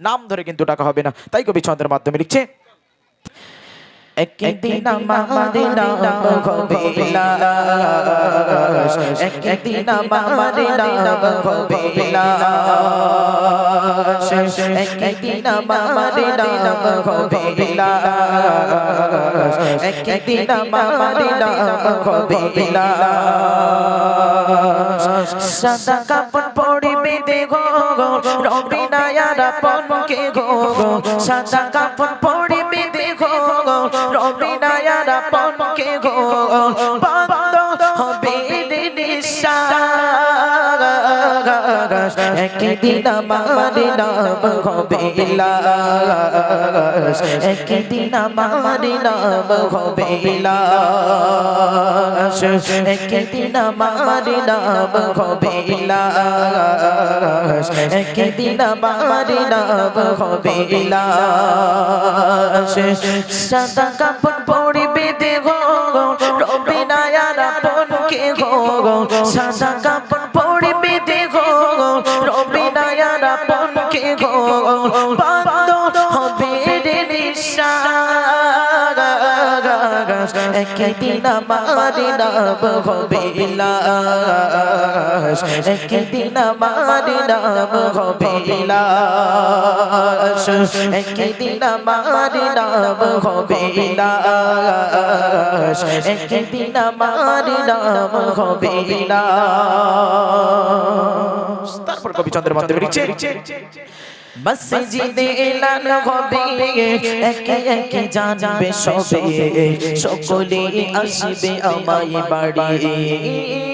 নাম ধরে কিন্তু টাকা হবে না। তাই কবি ছন্দের মাধ্যমে লিখছে একদিন আমাদের নাম হবে লাশ একদিন আমাদের নাম হবে লাশ একদিন আমাদের নাম হবে লাশ একদিন আমাদের নাম হবে লাশ সাদা কাপড় পরিবে গো রবি নায়ারা পনকে গো সাদা কাপড় পরিবে গো রবি নায়ারা পনকে গো নিঃশ্বাস একদিন আমার নাম হবে লাশ একদিন আমার নাম হবে লাশ একদিন আমার নাম হবে লাশ একদিন আমার নাম হবে লাশ সাদা কাপড় পরিবে দেবো রবি নায়ারা পনকে গো সাদা কাপড় একদিন আমার নাম হবে লাশ একদিন আমার নাম হবে লাশ একদিন আমার নাম হবে লাশ একদিন আমার নাম হবে লাশ তারপর কবি চন্দ্রের মাধ্যমে লিখছে মসজিদে এলান হবে একে একে জানবে সবে সকলে আসবে আমায় বাড়ি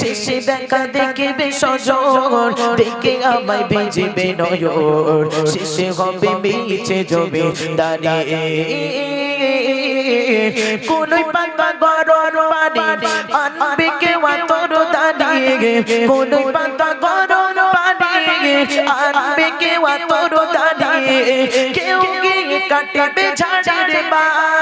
শেষে দেখা দেখবে সজন দেখে আমায় ভেজবে নয়ন শেষে হবে মিছে জমে দাঁড়িয়ে। কোনই পাতা গরম পানি আনবে কেউ তোর দাঁড়িয়ে। কোনই পাতা গরম পানি আনবে কেউ তোর দাঁড়িয়ে। কেউ গিয়ে কাটবে ঝাড়ের বাগাস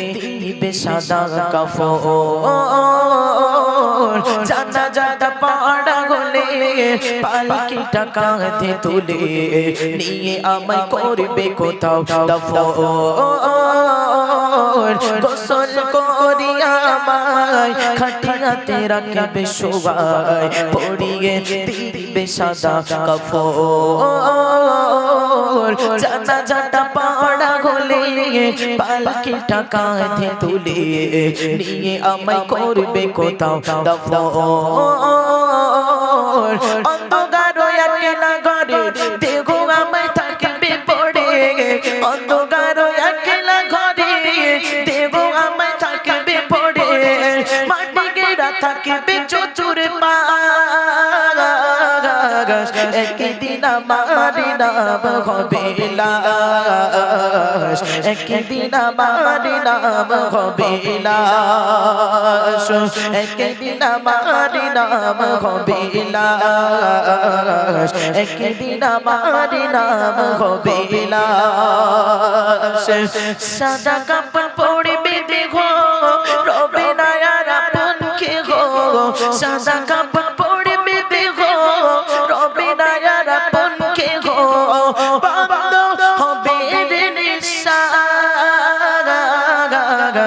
দিবে সাদা কাফন। জানা জানা পাড়া গলে পালকিটা কাঁধে তুলে নিয়ে আমায় করবে কোথাও দফন। গোসল করিয়া আমায় খাটিয়াতে রাখবে সবাই পড়িয়ে দিবে সাদা কাফন। জানা জানা পাড়া গলে পালকি কাঁধে তুলে নিয়ে আমায় করবে কোথাও? দফন একদিন আমার নাম হবে লাশ একদিন আমার নাম হবে লাশ একদিন আমার নাম হবে লাশ একদিন আমার নাম হবে লাশ সাদা কাপড় পড়বে